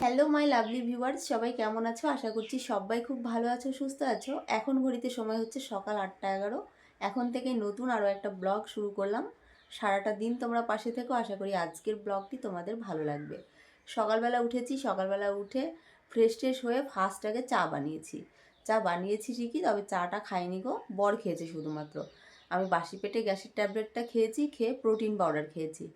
Hello my lovely viewers সবাই কেমন আছো? আশা করছি সবাই খুব ভালো আছো, সুস্থ আছো। এখন ঘড়িতে সময় হচ্ছে সকাল আটটা এগারো। এখন থেকে নতুন আরও একটা ব্লগ শুরু করলাম। সারাটা দিন তোমরা পাশে থেকো। আশা করি আজকের ব্লগটি তোমাদের ভালো লাগবে। সকালবেলা উঠেছি, সকালবেলা উঠে ফ্রেশ ট্রেশ হয়ে ফার্স্ট আগে চা বানিয়েছি। চা বানিয়েছি ঠিকই, তবে চাটা খাইনি গো, বর খেয়েছে শুধুমাত্র। আমি বাসি পেটে গ্যাসের ট্যাবলেটটা খেয়েছি, খেয়ে প্রোটিন পাউডার খেয়েছি।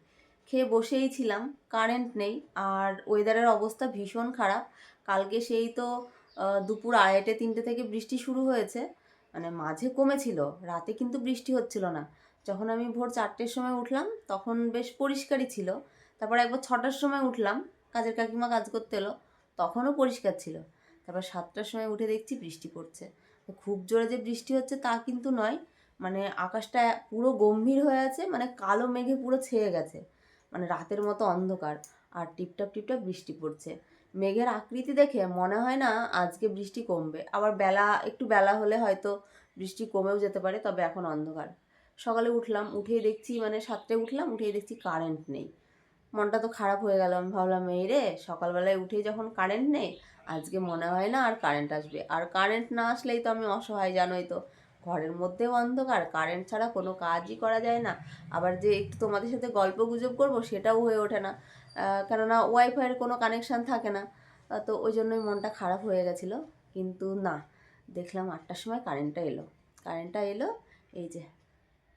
খেয়ে বসেই ছিলাম কারেন্ট নেই, আর ওয়েদারের অবস্থা ভীষণ খারাপ। কালকে সেই তো দুপুর আড়াইটে, তিনটে থেকে বৃষ্টি শুরু হয়েছে মানে মাঝে কমেছিল, রাতে কিন্তু বৃষ্টি হচ্ছিল না। যখন আমি ভোর চারটের সময় উঠলাম, তখন বেশ পরিষ্কারই ছিল। তারপর একবার ছটার সময় উঠলাম, কাজের কাকিমা কাজ করতে এলো, তখনও পরিষ্কার ছিল। তারপর সাতটার সময় উঠে দেখছি বৃষ্টি পড়ছে। খুব জোরে যে বৃষ্টি হচ্ছে তা কিন্তু নয় মানে আকাশটা পুরো গম্ভীর হয়ে আছে মানে কালো মেঘে পুরো ছেয়ে গেছে। মানে রাতের মতো অন্ধকার আর টিপটাপ টিপটাপ বৃষ্টি পড়ছে। মেঘের আকৃতি দেখে মনে হয় না আজকে বৃষ্টি কমবে। আবার বেলা, একটু বেলা হলে হয়তো বৃষ্টি কমেও যেতে পারে, তবে এখন অন্ধকার। সকালে উঠলাম, উঠেই দেখছি মানে সাতটায় উঠলাম, উঠেই দেখছি কারেন্ট নেই। মনটা তো খারাপ হয়ে গেল, আমি ভাবলাম, এই রে, সকালবেলায় উঠেই যখন কারেন্ট নেই, আজকে মনে হয় না আর কারেন্ট আসবে। আর কারেন্ট না আসলেই তো আমি অসহায়, জানোই তো। ঘরের মধ্যেও অন্ধকার কারেন্ট ছাড়া কোনো কাজই করা যায় না। আবার যে একটু তোমাদের সাথে গল্প গুজব করব, সেটাও হয়ে ওঠে না। কেননা ওয়াইফাইয়ের কোনো কানেকশান থাকে না। তো ওই জন্যই মনটা খারাপ হয়ে গেছিল। কিন্তু না, দেখলাম আটটার সময় কারেন্টটা এলো। কারেন্টটা এলো, এই যে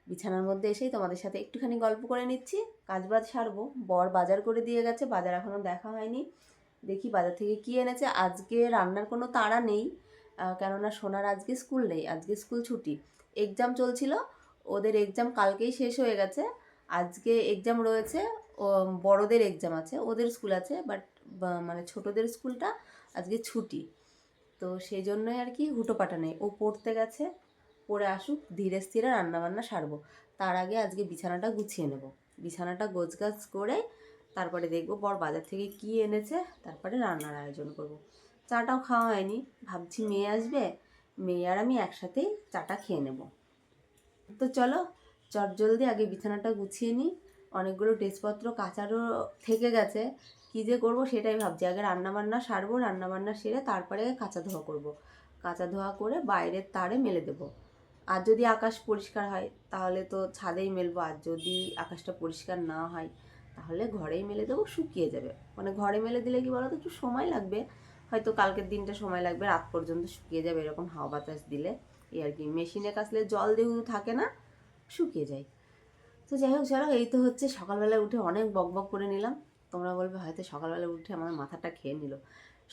বিছানার মধ্যে এসেই তোমাদের সাথে একটুখানি গল্প করে নিচ্ছি। কাজ বাজ সারবো, বর বাজার করে দিয়ে গেছে, বাজার এখনও দেখা হয়নি। দেখি বাজার থেকে কী এনেছে। আজকে রান্নার কোনো তাড়া নেই। কেননা সোনার আজকে স্কুল নেই, আজকে স্কুল ছুটি। এক্সাম চলছিল, ওদের এক্সাম কালকেই শেষ হয়ে গেছে। আজকে এক্সাম রয়েছে, ও, বড়দের এক্সাম আছে, ওদের স্কুল আছে বাট মানে ছোটদের স্কুলটা আজকে ছুটি। তো সেই জন্যই আর কি হুটোপাটা নেই। ও পড়তে গেছে, পড়ে আসুক, ধীরে স্থিরে রান্নাবান্না সারবো। তার আগে আজকে বিছানাটা গুছিয়ে নেব। বিছানাটা গোছগাছ করে তারপরে দেখব বর বাজার থেকে কি এনেছে, তারপরে রান্নার আয়োজন করব। চাটাও খাওয়া হয়নি। ভাবছি মেয়ে আসবে, মেয়ে আর আমি একসাথেই চাটা খেয়ে নেব। তো চলো, চট জলদি আগে বিছানাটা গুছিয়ে নিই। অনেকগুলো ড্রেসপত্র কাচারও থেকে গেছে। কী যে করব সেটাই ভাবছি। আগে রান্নাবান্না সারবো, রান্নাবান্না সেরে তারপরে কাঁচা ধোয়া করব। কাঁচা ধোয়া করে বাইরের তারে মেলে দেবো। আর যদি আকাশ পরিষ্কার হয়, তাহলে তো ছাদেই মেলবো। আর যদি আকাশটা পরিষ্কার না হয়, তাহলে ঘরেই মেলে দেবো, শুকিয়ে যাবে। মানে ঘরে মেলে দিলে কি বলো তো একটু সময় লাগবে। হয়তো কালকের দিনটা সময় লাগবে, রাত পর্যন্ত শুকিয়ে যাবে, এরকম হাওয়া বাতাস দিলে। এই আর কি, মেশিনে কাচলে জল যেহেতু থাকে না, শুকিয়ে যায়। তো যাই হোক চলো এই তো হচ্ছে সকালবেলা উঠে অনেক বক বক করে নিলাম। তোমরা বলবে, হয়তো সকালবেলা উঠে আমার মাথাটা খেয়ে নিল।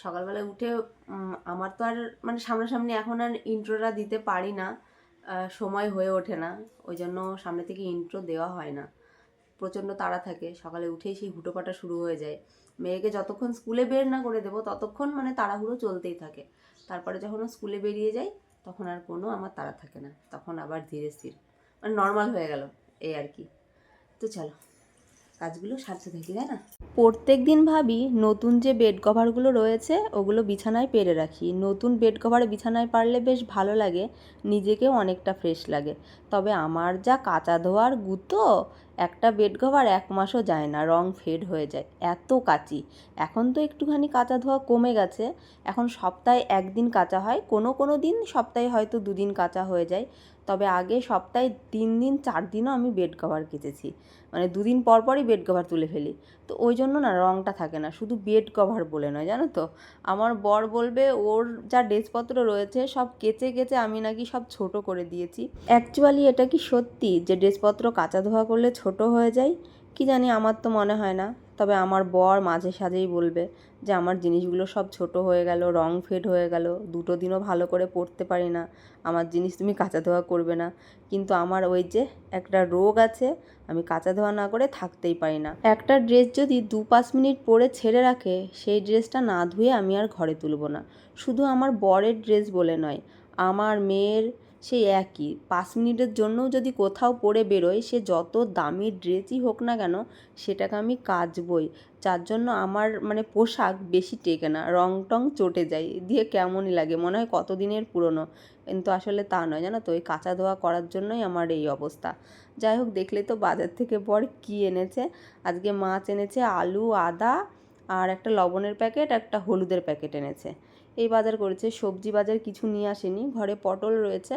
সকালবেলা উঠে আমার তো আর মানে সামনাসামনি এখন আর ইন্ট্রোটা দিতে পারি না সময় হয়ে ওঠে না। ওই জন্য সামনে থেকে ইন্ট্রো দেওয়া হয় না। প্রচণ্ড তাড়া থাকে। সকালে উঠেই সেই হুটোপাটা শুরু হয়ে যায়। মেয়েকে যতক্ষণ স্কুলে বের না করে দেবো, ততক্ষণ মানে তাড়াহুড়ো চলতেই থাকে। তারপরে যখন স্কুলে বেরিয়ে যাই তখন আর কোনো আমার তাড়া থাকে না। তখন আবার ধীরে স্থির। মানে নর্মাল হয়ে গেল এই আর কি। তো চলো, কাজগুলো সারতে থাকি, তাই না? প্রত্যেক দিন ভাবি নতুন যে বেড কভারগুলো রয়েছে, ওগুলো বিছানায় পেরে রাখি। নতুন বেড কভার বিছানায় পারলে বেশ ভালো লাগে, নিজেকেও অনেকটা ফ্রেশ লাগে। তবে আমার যা কাঁচা ধোয়ার গুতো, একটা বেড কভার এক মাসও যায় না, রং ফেড হয়ে যায়, এত কাচি। এখন তো একটুখানি কাঁচা ধোয়া কমে গেছে, এখন সপ্তাহে একদিন কাঁচা হয়, কোনো কোনো দিন সপ্তাহে হয়তো দুদিন কাঁচা হয়ে যায়, তবে আগে সপ্তাহে তিন দিন, চার দিনও আমি বেড কভার কেচেছি মানে দুদিন পর পরই বেড কভার তুলে ফেলি। তো ওই জন্য না রঙটা থাকে না, শুধু বেড কভার বলে নয়, জানো তো? আমার বর বলবে, ওর যা ড্রেসপত্র রয়েছে, সব কেচে কেচে আমি নাকি সব ছোট করে দিয়েছি। অ্যাকচুয়ালি এটা কি সত্যি যে ড্রেসপত্র কাঁচা ধোয়া করলে ছোট হয়ে যায়? কি জানি আমার তো মনে হয় না। তবে আমার বর মাঝে সাঝেই বলবে যে আমার জিনিসগুলো সব ছোট হয়ে গেল, রং ফেড হয়ে গেল, দুটো দিনও ভালো করে পরতে পারি না। আমার জিনিস তুমি কাঁচা ধোয়া করবে না। কিন্তু আমার ওই যে একটা রোগ আছে, আমি কাঁচা ধোয়া না করে থাকতেই পারি না। একটা ড্রেস যদি দু পাঁচ মিনিট পরে ছেড়ে রাখে, সেই ড্রেসটা না ধুয়ে আমি আর ঘরে তুলব না। শুধু আমার বরের ড্রেস বলে নয়, আমার মেয়ের সেই একই। পাঁচ মিনিটের জন্যও যদি কোথাও পরে বেরোয়, সে যত দামি ড্রেসই হোক না কেন, সেটাকে আমি কাচবই। যার জন্য আমার মানে পোশাক বেশি টেকে না রং টং চটে যায়। দিয়ে কেমনই লাগে, মনে হয় কতদিনের পুরনো। কিন্তু আসলে তা নয়, জানো তো ওই কাঁচা ধোয়া করার জন্যই আমার এই অবস্থা। যাই হোক, দেখলে তো বাজার থেকে বর কি এনেছে? আজকে মাছ এনেছে আলু, আদা আর একটা লবণের প্যাকেট, একটা হলুদের প্যাকেট এনেছে। এই বাজার করেছে। সবজি বাজার কিছু নিয়ে আসেনি। ঘরে পটল রয়েছে।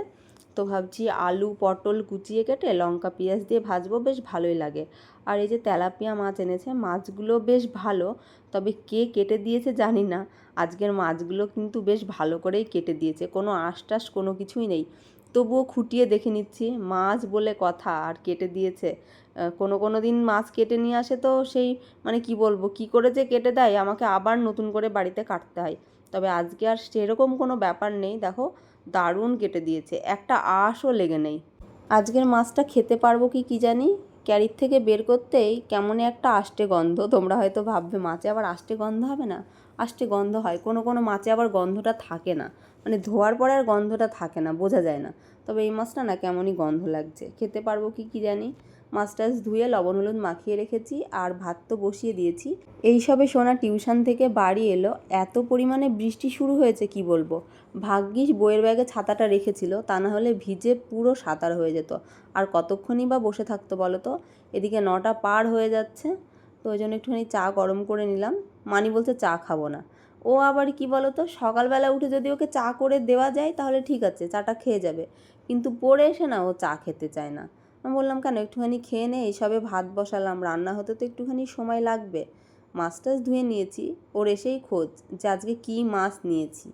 তো ভাবছি আলু, পটল কুচিয়ে কেটে লঙ্কা, পেঁয়াজ দিয়ে ভাজবো। বেশ ভালোই লাগে। আর এই যে তেলাপিয়া মাছ এনেছে, মাছগুলো বেশ ভালো। তবে কে কেটে দিয়েছে জানি না। আজকের মাছগুলো কিন্তু বেশ ভালো করেই কেটে দিয়েছে। কোনো আশটাস কোনো কিছুই নেই। তবুও খুঁটিয়ে দেখে নিচ্ছি। মাছ বলে কথা আর কেটে দিয়েছে। কোনো কোনো দিন মাছ কেটে নিয়ে আসে তো সেই মানে কি বলব, কি করে যে কেটে দেয়, আমাকে আবার নতুন করে বাড়িতে কাটতে হয়। তবে আজকে আর সেরকম কোনো ব্যাপার নেই, দেখো, দারুণ কেটে দিয়েছে, একটা আঁশও লেগে নেই। আজকের মাছটা খেতে পারব কি কি জানি? ক্যারির থেকে বের করতেই কেমন একটা আষ্টে গন্ধ, তোমরা হয়তো ভাববে, মাছে আবার আষ্টে গন্ধ হবে না? আষ্টে গন্ধ হয়, কোনো কোনো মাছে আবার গন্ধটা থাকে না মানে ধোয়ার পরে আর গন্ধটা থাকে না, বোঝা যায় না। তবে এই মাছটা না কেমনই গন্ধ লাগছে, খেতে পারব কি কি জানি? মাছ টাছ ধুয়ে লবণ, হলুদ মাখিয়ে রেখেছি আর ভাত তো বসিয়ে দিয়েছি। এইসবে সোনা টিউশন থেকে বাড়ি এলো। এত পরিমাণে বৃষ্টি শুরু হয়েছে কি বলব? ভাগ্যিস বইয়ের ব্যাগে ছাতাটা রেখেছিল, তা না হলে ভিজে পুরো সাঁতার হয়ে যেত। আর কতক্ষণই বা বসে থাকতো বলো তো? এদিকে নটা পার হয়ে যাচ্ছে, তো ওই জন্য একটুখানি চা গরম করে নিলাম। মানি বলছে, চা খাব না। ও আবার কি বলো তো, সকালবেলা উঠে যদি ওকে চা করে দেওয়া যায় তাহলে ঠিক আছে, চাটা খেয়ে যাবে। কিন্তু পড়ে এসে না ও চা খেতে চায় না। আমি বললাম, কেন একটুখানি খেয়ে নে এইসবে ভাত বসালাম, রান্না হতে তো একটুখানি সময় লাগবে। মাছ টাছ ধুয়ে নিয়েছি, ওর এসেই খোঁজ যে আজকে কী মাছ নিয়েছি।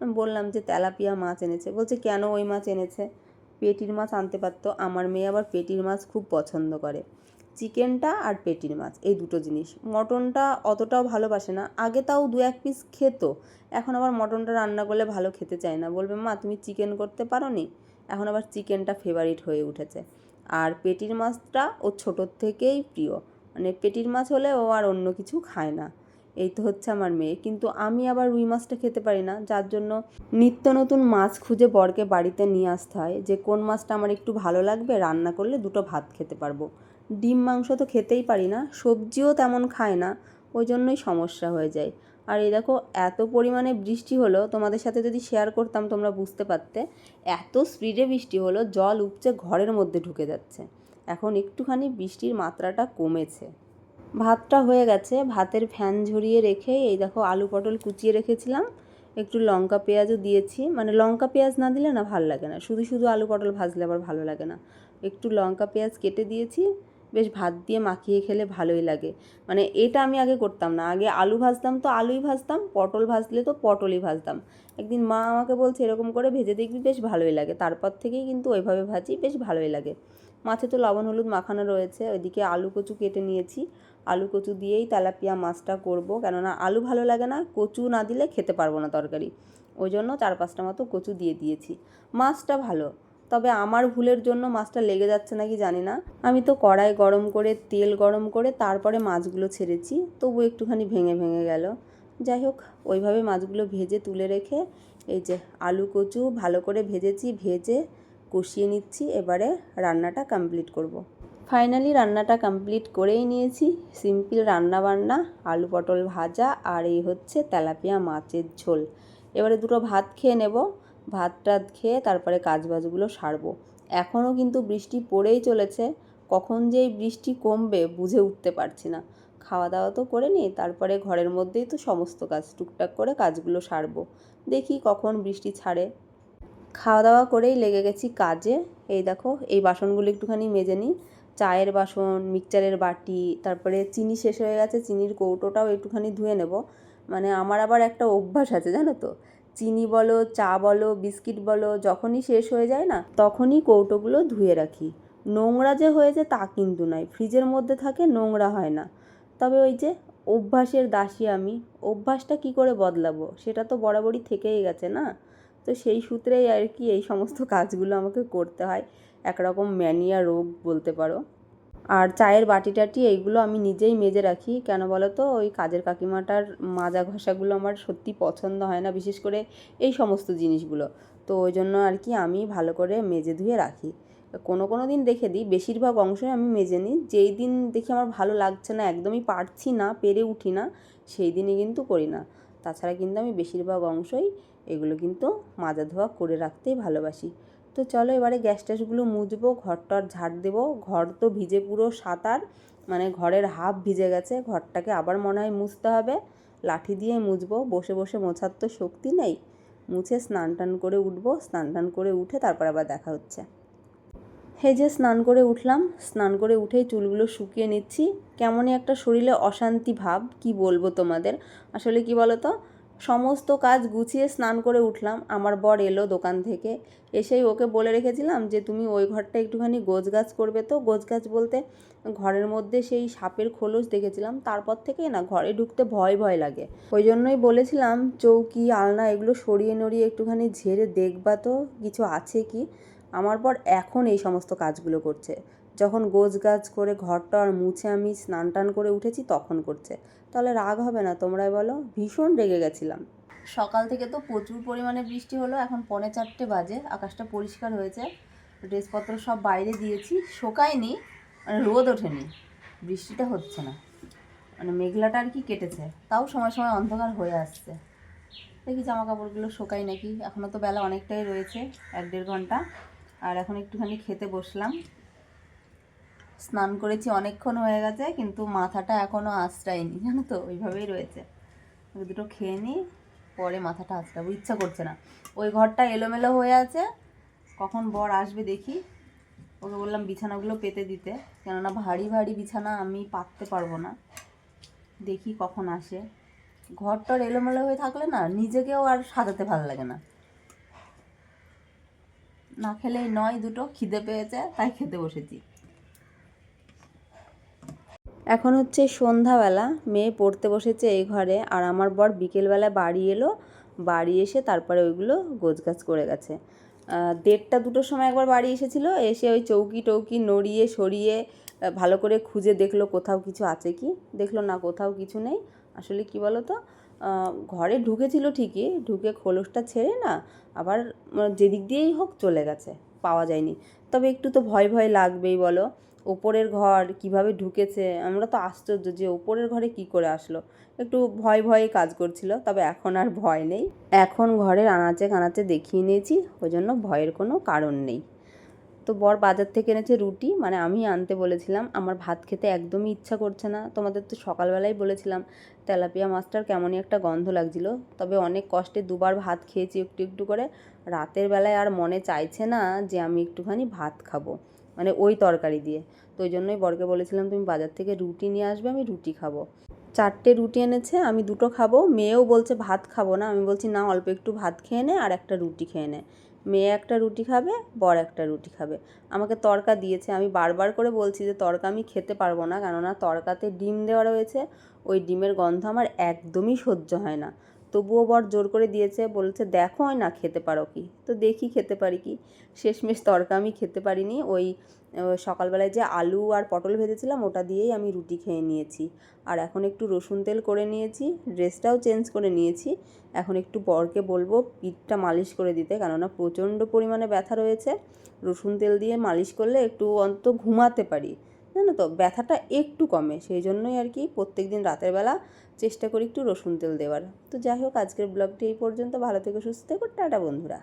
আমি বললাম যে, তেলাপিয়া মাছ এনেছে। বলছে, কেন ওই মাছ এনেছে? পেটির মাছ আনতে পারতো। আমার মেয়ে আবার পেটির মাছ খুব পছন্দ করে। চিকেনটা আর পেটির মাছ, এই দুটো জিনিস। মটনটা অতটাও ভালোবাসে না, আগে তাও দু এক পিস খেত। এখন আবার মটনটা রান্না করলে ভালো খেতে চায় না। বলবে, মা, তুমি চিকেন করতে পারো নি এখন আবার চিকেনটা ফেভারিট হয়ে উঠেছে। আর পেটির মাছটা ও ছোটোর থেকেই প্রিয়। মানে পেটির মাছ হলে ও আর অন্য কিছু খায় না। এই তো হচ্ছে আমার মেয়ে। কিন্তু আমি আবার রুই মাছটা খেতে পারি না। যার জন্য নিত্য নতুন মাছ খুঁজে বরকে বাড়িতে নিয়ে আসতে হয়। যে কোন মাছটা আমার একটু ভালো লাগবে, রান্না করলে দুটো ভাত খেতে পারব। ডিম মাংস তো খেতেই পারি না। সবজিও তেমন খায় না। ওই জন্যই সমস্যা হয়ে যায়। আর এই দেখো, এত পরিমাণে বৃষ্টি হলো, তোমাদের সাথে যদি শেয়ার করতাম তোমরা বুঝতে পারতে, এত স্পিডে বৃষ্টি হলো, জল উপচে ঘরের মধ্যে ঢুকে যাচ্ছে। এখন একটুখানি বৃষ্টির মাত্রাটা কমেছে। ভাতটা হয়ে গেছে, ভাতের ফ্যান ঝরিয়ে রেখে, এই দেখো আলু পটল কুচিয়ে রেখেছিলাম, একটু লঙ্কা পেঁয়াজও দিয়েছি। মানে লঙ্কা পেঁয়াজ না দিলে না ভালো লাগে না, শুধু শুধু আলু পটল ভাজলে আবার ভালো লাগে না। একটু লঙ্কা পেঁয়াজ কেটে দিয়েছি বেশ ভাত দিয়ে মাখিয়ে খেলে ভালোই লাগে। মানে এটা আমি আগে করতাম না। আগে আলু ভাজতাম তো আলুই ভাজতাম, পটল ভাজলে তো পটলই ভাজতাম। একদিন মা আমাকে বলছে এরকম করে ভেজে দেখবি বেশ ভালোই লাগে। তারপর থেকেই কিন্তু ওইভাবে ভাজি বেশ ভালোই লাগে। মাছে তো লবণ, হলুদ মাখানো রয়েছে। ওইদিকে আলু কচু কেটে নিয়েছি। আলু কচু দিয়েই তেলাপিয়া মাছটা করব। কেননা আলু ভালো লাগে না, কচু না দিলে খেতে পারব না তরকারি। ওই জন্য চার পাঁচটা মতো কচু দিয়ে দিয়েছি। মাছটা ভালো। তবে আমার ভুলের জন্য মাছটা লেগে যাচ্ছে নাকি জানি না। আমি তো কড়াই গরম করে, তেল গরম করে, তারপরে মাছগুলো ছেড়েছি, তবু একটুখানি ভেঙে ভেঙে গেল। যাই হোক, ওইভাবে মাছগুলো ভেজে তুলে রেখে, এই যে আলু কচু ভালো করে ভেজেছি, ভেজে কষিয়ে নিচ্ছি, এবারে রান্নাটা কমপ্লিট করব। ফাইনালি রান্নাটা কমপ্লিট করেই নিয়েছি সিম্পল রান্না বান্না, আলু পটল ভাজা, আর এই হচ্ছে তেলাপিয়া মাছের ঝোল। এবারে দুটো ভাত খেয়ে নেব। ভাত টাত খেয়ে তারপরে কাজ বাজগুলো সারবো। এখনও কিন্তু বৃষ্টি পড়েই চলেছে, কখন যে বৃষ্টি কমবে বুঝে উঠতে পারছি না। খাওয়া দাওয়া তো করে নিই, তারপরে ঘরের মধ্যেই তো সমস্ত কাজ টুকটাক করে কাজগুলো সারবো। দেখি কখন বৃষ্টি ছাড়ে। খাওয়া দাওয়া করেই লেগে গেছি কাজে। এই দেখো, এই বাসনগুলো একটুখানি মেজে নিই। চায়ের বাসন, মিক্সচারের বাটি, তারপরে চিনি শেষ হয়ে গেছে, চিনির কৌটোটাও একটুখানি ধুয়ে নেব। মানে আমার আবার একটা অভ্যাস আছে, জানো তো? চিনি বলো, চা বলো, বিস্কিট বলো, যখনই শেষ হয়ে যায় না, তখনই কৌটোগুলো ধুয়ে রাখি। নোংরা যে হয়েছে তা কিন্তু নয়, ফ্রিজের মধ্যে থাকে, নোংরা হয় না। তবে ওই যে অভ্যাসের দাসী আমি, অভ্যাসটা কি করে বদলাবো? সেটা তো বরাবরই থেকেই গেছে না? তো সেই সূত্রেই আর কি এই সমস্ত কাজগুলো আমাকে করতে হয়। একরকম ম্যানিয়া রোগ বলতে পারো। আর চায়ের বাটি টাটি এইগুলো আমি নিজেই মেজে রাখি। কেন বলো তো ওই কাজের কাকিমাটার মাজা ঘষাগুলো আমার সত্যি পছন্দ হয় না, বিশেষ করে এই সমস্ত জিনিসগুলো। তো ওই জন্য আর কি আমি ভালো করে মেজে ধুয়ে রাখি। কোনো কোনো দিন দেখে দিই, বেশিরভাগ অংশই আমি মেজে নিই। যেই দিন দেখি আমার ভালো লাগছে না, একদমই পারছি না, পেরে উঠি না, সেই দিনই কিন্তু করি না। তাছাড়া কিন্তু আমি বেশিরভাগ অংশই এগুলো কিন্তু মাজা ধোয়া করে রাখতেই ভালোবাসি। তো চলো এবারে গ্যাস ট্যাসগুলো মুছবো, ঘরটার ঝাড় দেবো। ঘর তো ভিজে পুরো সাঁতার মানে ঘরের হাফ ভিজে গেছে। ঘরটাকে আবার মনে হয় মুছতে হবে। লাঠি দিয়ে মুছবো। বসে বসে মোছার তো শক্তি নেই। মুছে স্নান টান করে উঠবো। স্নান টান করে উঠে তারপর আবার দেখা হচ্ছে। হে যে স্নান করে উঠলাম। স্নান করে উঠেই চুলগুলো শুকিয়ে নিচ্ছি। কেমনই একটা শরীরে অশান্তি ভাব, কি বলব তোমাদের? আসলে কি বলো তো সমস্ত কাজ গুছিয়ে স্নান করে উঠলাম। আমার বর এলো দোকান থেকে। এসেই ওকে বলে রেখেছিলাম যে, তুমি ওই ঘরটা একটুখানি গোছ গাছ করবে তো? গোছ গাছ বলতে ঘরের মধ্যে সেই সাপের খোলস দেখেছিলাম। তারপর থেকেই না ঘরে ঢুকতে ভয় ভয় লাগে। ওই জন্যই বলেছিলাম, চৌকি, আলনা এগুলো সরিয়ে নড়িয়ে একটুখানি ঝেড়ে দেখবা তো, কিছু আছে কি? আমার পর এখন এই সমস্ত কাজগুলো করছে। যখন গোছ গাছ করে ঘরটা আর মুছে আমি স্নান টান করে উঠেছি তখন করছে। তাহলে রাগ হবে না তোমরাই বলো? ভীষণ রেগে গেছিলাম। সকাল থেকে তো প্রচুর পরিমাণে বৃষ্টি হলো, এখন পনে চারটে বাজে, আকাশটা পরিষ্কার হয়েছে। ড্রেসপত্র সব বাইরে দিয়েছি, শোকায়নি মানে রোদ ওঠেনি, বৃষ্টিটা হচ্ছে না। মানে মেঘলাটা আর কি কেটেছে, তাও সময় সময় অন্ধকার হয়ে আসছে। দেখি জামা কাপড়গুলো শোকাই নাকি? এখনও তো বেলা অনেকটাই রয়েছে, এক দেড় ঘণ্টা। আর এখন একটুখানি খেতে বসলাম। স্নান করেছি অনেকক্ষণ হয়ে গেছে, কিন্তু মাথাটা এখনও আশ্রায়নি, জানো তো? ওইভাবেই রয়েছে। দুটো খেয়ে নিই, পরে মাথাটা আশ্রাবো, ইচ্ছা করছে না। ওই ঘরটা এলোমেলো হয়ে আছে, কখন বর আসবে দেখি। ওকে বললাম বিছানাগুলো পেতে দিতে, কেননা ভারী ভারী বিছানা আমি পাততে পারব না। দেখি কখন আসে। ঘরটার এলোমেলো হয়ে থাকলে না, নিজেকেও আর সাজাতে ভালো লাগে না। না খেলেই নয়, দুটো খিদে পেয়েছে, তাই খেতে বসেছি। এখন হচ্ছে সন্ধ্যাবেলা, মেয়ে পড়তে বসেছে এই ঘরে আর আমার বর বিকেলবেলা বাড়ি এলো, বাড়ি এসে তারপরে ওইগুলো গোছগাছ করে গেছে। দেড়টা দুটোর সময় একবার বাড়ি এসেছিল, এসে ওই চৌকি টৌকি নড়িয়ে সরিয়ে ভালো করে খুঁজে দেখল কোথাও কিছু আছে কি? দেখল না কোথাও কিছু নেই। আসলে কি বলো তো ঘরে ঢুকেছিল ঠিকই, ঢুকে খোলসটা ছেড়ে না, আবার যেদিক দিয়েই হোক চলে গেছে, পাওয়া যায়নি। তবে একটু তো ভয় ভয় লাগবেই বলো। ওপরের ঘর কীভাবে ঢুকেছে, আমরা তো আশ্চর্য যে ওপরের ঘরে কি করে আসলো। একটু ভয় ভয়ে কাজ করছিল, তবে এখন আর ভয় নেই। এখন ঘরের আনাচে কানাচে দেখিয়ে নিয়েছি ওই জন্য ভয়ের কোনো কারণ নেই। তো বর বাজার থেকে এনেছে রুটি মানে আমি আনতে বলেছিলাম, আমার ভাত খেতে একদমই ইচ্ছা করছে না। তোমাদের তো সকালবেলায় বলেছিলাম, তেলাপিয়া মাছটার কেমনই একটা গন্ধ লাগছিল, তবে অনেক কষ্টে দুবার ভাত খেয়েছি একটু একটু করে। রাতের বেলায় আর মনে চাইছে না যে আমি একটুখানি ভাত খাব। মানে ওই তরকারি দিয়ে। তো ওই জন্যই বরকে বলেছিলাম, তুমি বাজার থেকে রুটি নিয়ে আসবে, আমি রুটি খাব। চারটে রুটি এনেছে, আমি দুটো খাব। মেয়েও বলছে, ভাত খাব না। আমি বলছি, না, অল্প একটু ভাত খেয়ে নে আর একটা রুটি খেয়ে নে। মেয়ে একটা রুটি খাবে, বর একটা রুটি খাবে। আমাকে তরকা দিয়েছে। আমি বারবার করে বলছি যে, তরকা আমি খেতে পারব না, কেননা তরকাতে ডিম দেওয়া রয়েছে। ওই ডিমের গন্ধ আমার একদমই সহ্য হয় না। তবুও বর জোর করে দিয়েছে, বলছে, দেখো না খেতে পারো কি? তো দেখি খেতে পারি কি? শেষমেশ তড়কা আমি খেতে পারিনি, ওই সকালবেলায় যে আলু আর পটল ভেজেছিলাম, ওটা দিয়েই আমি রুটি খেয়ে নিয়েছি। আর এখন একটু রসুন তেল করে নিয়েছি ড্রেসটাও চেঞ্জ করে নিয়েছি। এখন একটু বরকে বলব, পিঠটা মালিশ করে দিতে, কেননা প্রচণ্ড পরিমাণে ব্যথা রয়েছে। রসুন তেল দিয়ে মালিশ করলে একটু অন্তত ঘুমাতে পারি, জানো তো? ব্যথাটা একটু কমে, সেই জন্যই আর কি প্রত্যেক দিন রাতের বেলা চেষ্টা করি একটু রসুন তেল দেওয়ার। তো যাই হোক, আজকের ব্লগটি এই পর্যন্ত। ভালো থেকে, সুস্থ থেকো। টাটা, বন্ধুরা।